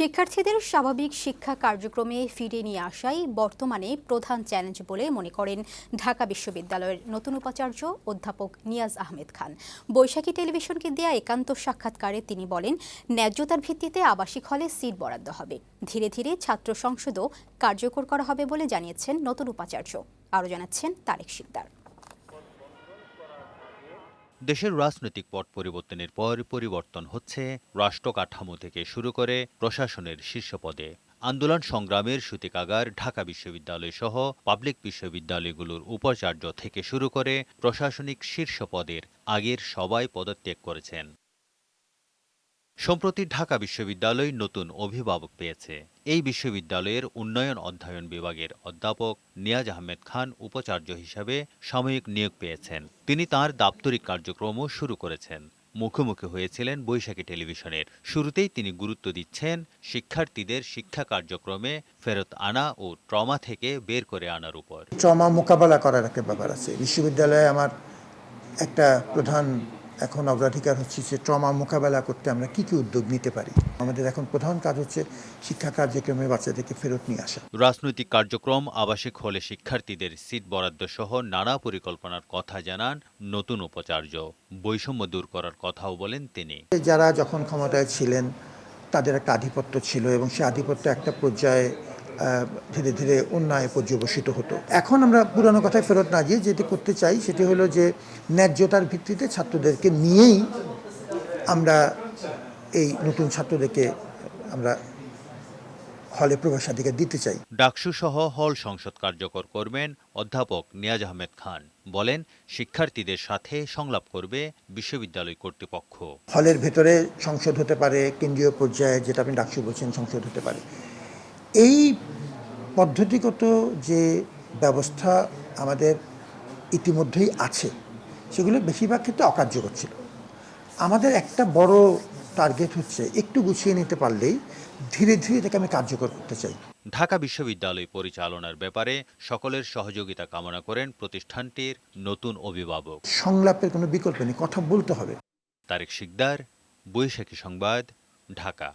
শিক্ষার্থীদের স্বাভাবিক শিক্ষা কার্যক্রমে ফিরিয়ে নিয়ে আসাই বর্তমানে প্রধান চ্যালেঞ্জ বলে মনে করেন ঢাকা বিশ্ববিদ্যালয়ের নতুন উপাচার্য অধ্যাপক নিয়াজ আহমেদ খান। বৈশাখী টেলিভিশনকে দেয়া একান্ত সাক্ষাৎকারে তিনি বলেন, ন্যায্যতার ভিত্তিতে আবাসিক হলে সিট বরাদ্দ হবে। ধীরে ধীরে ছাত্র সংসদও কার্যকর করা হবে বলে জানিয়েছেন নতুন উপাচার্য। আরও জানাচ্ছেন তারেক শিকদার। দেশের রাজনৈতিক পট পরিবর্তনের পর পরিবর্তন হচ্ছে রাষ্ট্র কাঠামো থেকে শুরু করে প্রশাসনের শীর্ষ পদে আন্দোলন সংগ্রামের সূতিকাগার ঢাকা বিশ্ববিদ্যালয় সহ পাবলিক বিশ্ববিদ্যালয়গুলোর উপাচার্য থেকে শুরু করে প্রশাসনিক শীর্ষ পদের আগের সবাই পদত্যাগ করেছেন। সম্প্রতি ঢাকা বিশ্ববিদ্যালয় নতুন অভিভাবক পেয়েছে। এই বিশ্ববিদ্যালয়ের উন্নয়ন অধ্যয়ন বিভাগের অধ্যাপক নিয়াজ আহমেদ খান উপাচার্য হিসাবে সাময়িক নিয়োগ পেয়েছেন। তিনি তার দাপ্তরিক কার্যক্রমও শুরু করেছেন। মুখোমুখি হয়েছিলেন বৈশাখী টেলিভিশনের। শুরুতেই তিনি গুরুত্ব দিচ্ছেন শিক্ষার্থীদের শিক্ষা কার্যক্রমে ফেরত আনা ও ট্রমা থেকে বের করে আনার উপর। ট্রমা মোকাবেলা করার একটা ব্যাপার আছে। বিশ্ববিদ্যালয়ে আমার একটা প্রধান এখন অগ্রাধিকার হচ্ছে যে ট্রমা মোকাবেলা করতে আমরা কি কি উদ্যোগ নিতে পারি? আমাদের এখন প্রধান কাজ হচ্ছে শিক্ষা কার্যক্রমে বাচ্চাদেরকে ফেরত নিয়ে আসা। রাজনৈতিক কার্যক্রম আবাসিক হলে শিক্ষার্থীদের সিট বরাদ্দ সহ নানা পরিকল্পনার কথা জানান নতুন উপাচার্য। বৈষম্য দূর করার কথাও বলেন তিনি। যারা যখন ক্ষমতায় ছিলেন তাদের একটা আধিপত্য ছিল এবং সেই আধিপত্য একটা পর্যায়ে ধীরে ধীরে অন্যায় পর্যবসিত হতো। এখন আমরা পুরানো কথায় ফেরত না গিয়ে যেটি করতে চাই সেটি হলো যে ন্যায্যতার ভিত্তিতে ছাত্রদেরকে নিয়েই আমরা এই নতুন ছাত্রদেরকে আমরা হলে প্রবেশাধিকার দিতে চাই। ডাকসু সহ হল সংসদ কার্যকর করবেন অধ্যাপক নিয়াজ আহমেদ খান। বলেন শিক্ষার্থীদের সাথে সংলাপ করবে বিশ্ববিদ্যালয় কর্তৃপক্ষ। হলের ভেতরে সংসদ হতে পারে কেন্দ্রীয় পর্যায়ে যেটা আপনি ডাকসু বলছেন সংসদ হতে পারে। এই পদ্ধতিগত যে ব্যবস্থা আমাদের ইতিমধ্যেই আছে সেগুলো বেশিরভাগ ক্ষেত্রে অকার্যকর ছিল। আমাদের একটা বড় টার্গেট হচ্ছে একটু গুছিয়ে নিতে পারলেই ধীরে ধীরে এটাকে আমি কার্যকর করতে চাই। ঢাকা বিশ্ববিদ্যালয় পরিচালনার ব্যাপারে সকলের সহযোগিতা কামনা করেন প্রতিষ্ঠানটির নতুন অভিভাবক। সংলাপের কোনো বিকল্প নেই কথা বলতে হবে। তারেক শিকদার বৈশাখী সংবাদ ঢাকা।